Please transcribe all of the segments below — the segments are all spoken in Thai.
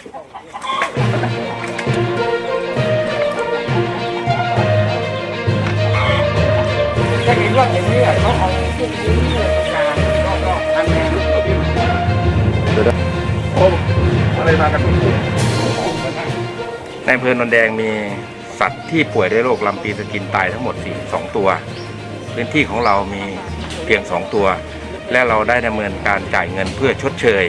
ถ้าเห็นรถอย่างนี้เขาเอาพวกนี้มารอบๆทำไงโอ้อะไรมากันในอำเภอนนแดงมีสัตว์ที่ป่วยด้วยโรคลำปีสกินตายทั้งหมด 4 2 ตัว พื้นที่ของเรามีเพียง 2 ตัว และเราได้ดำเนินการจ่ายเงินเพื่อชดเชย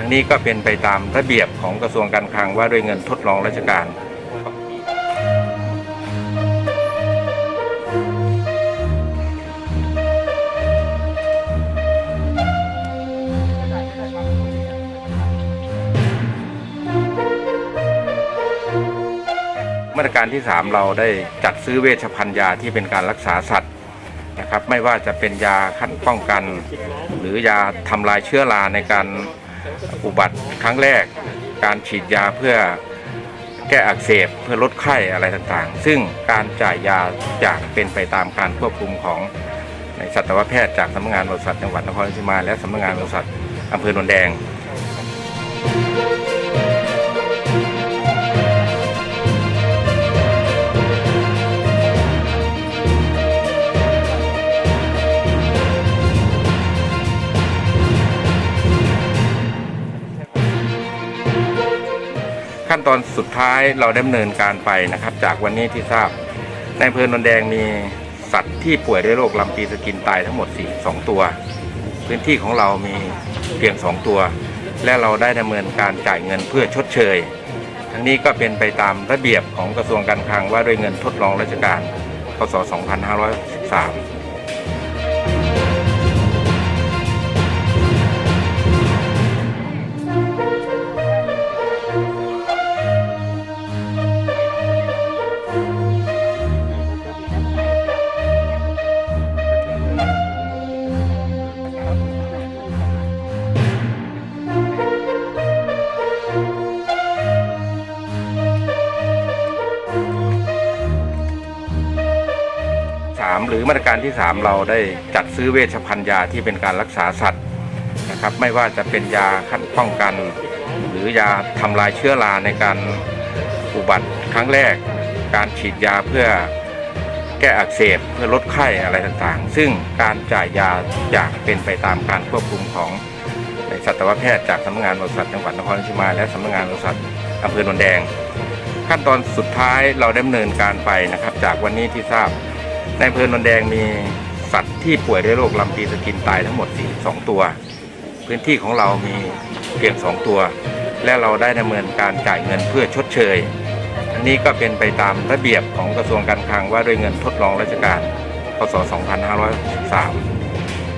ทั้งนี้ก็เป็นไปตามระเบียบของกระทรวงการคลังว่าด้วยเงินทดลองราชการมาตรการที่ 3 เราได้จัดซื้อเวชภัณฑ์ยาที่เป็นการรักษาสัตว์นะครับไม่ว่าจะเป็นยาขั้นป้องกัน หรือยาทำลายเชื้อราในการ อุบัติครั้งแรก การฉีดยาเพื่อแก้อักเสบเพื่อลดไข้อะไรต่างๆ ซึ่งการจ่ายยาจะเป็นไปตามการควบคุมของในสัตวแพทย์จากสำนักงานบริษัทจังหวัดนครราชสีมา และสำนักงานบริษัทอำเภอโนนแดง ขั้นตอนสุดท้ายเราดำเนินการไปนะครับ จากวันนี้ที่ทราบในอำเภอนนแดงมีสัตว์ที่ป่วยด้วยโรคลำปีสกินตายทั้งหมด 4 2 ตัว พื้นที่ของเรามีเพียง 2 ตัว และเราได้ดำเนินการจ่ายเงินเพื่อชดเชย ทั้งนี้ก็เป็นไปตามระเบียบของกระทรวงการคลังว่าด้วยเงินทดลองราชการพศ 2513 รือมาตรการที่ 3 เราได้จัดซื้อเวชภัณฑ์ยาที่เป็นการรักษาสัตว์นะครับไม่ว่าจะเป็นยาขั้นป้องกัน หรือยาทำลายเชื้อราในการอุบัติครั้งแรก การฉีดยาเพื่อแก้อักเสบเพื่อลดไข้อะไรต่างๆ ซึ่งการจ่ายยาจะเป็นไปตามการควบคุมของในสัตวแพทย์จากสำนักงานบริษัทจังหวัดนครราชสีมา และสำนักงานบริษัทอำเภอนนแดง ขั้นตอนสุดท้ายเราดำเนินการไปนะครับ จากวันนี้ที่ทราบ ในอำเภอนนแดงมีสัตว์ที่ป่วยด้วยโรคลำปีสกินตายทั้งหมด 4 2 ตัว พื้นที่ของเรามีเพียง 2 ตัว และเราได้ดำเนินการจ่ายเงินเพื่อชดเชย อันนี้ก็เป็นไปตามระเบียบของกระทรวงการคลังว่าด้วยเงินทดลองราชการพศ 2563